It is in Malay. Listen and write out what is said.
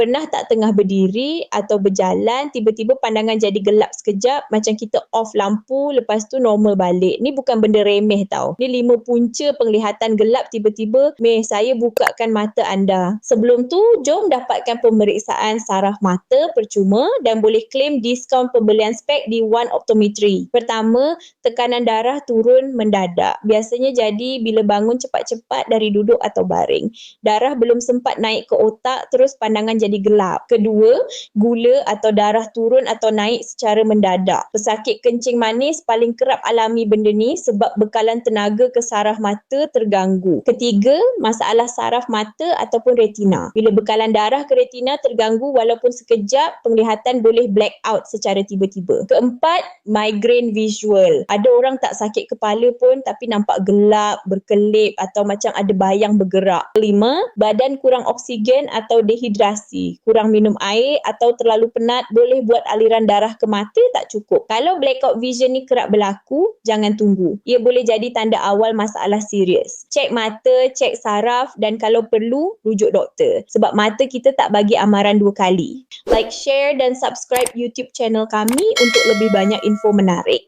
Pernah tak tengah berdiri atau berjalan, tiba-tiba pandangan jadi gelap sekejap, macam kita off lampu, lepas tu normal balik. Ni bukan benda remeh tau. Ni lima punca penglihatan gelap tiba-tiba, meh saya bukakan mata anda. Sebelum tu, jom dapatkan pemeriksaan saraf mata percuma dan boleh claim diskaun pembelian spek di One Optometry. Pertama, tekanan darah turun mendadak. Biasanya jadi bila bangun cepat-cepat dari duduk atau baring. Darah belum sempat naik ke otak, terus pandangan jadi gelap. Kedua, gula atau darah turun atau naik secara mendadak. Pesakit kencing manis paling kerap alami benda ni sebab bekalan tenaga ke saraf mata terganggu. Ketiga, masalah saraf mata ataupun retina. Bila bekalan darah ke retina terganggu walaupun sekejap, penglihatan boleh black out secara tiba-tiba. Keempat, migraine visual. Ada orang tak sakit kepala pun tapi nampak gelap, berkelip atau macam ada bayang bergerak. Kelima, badan kurang oksigen atau dehidrasi. Kurang minum air atau terlalu penat boleh buat aliran darah ke mata tak cukup. Kalau blackout vision ni kerap berlaku, jangan tunggu. Ia boleh jadi tanda awal masalah serius. Cek mata, cek saraf dan kalau perlu, rujuk doktor. Sebab mata kita tak bagi amaran dua kali. Like, share dan subscribe YouTube channel kami untuk lebih banyak info menarik.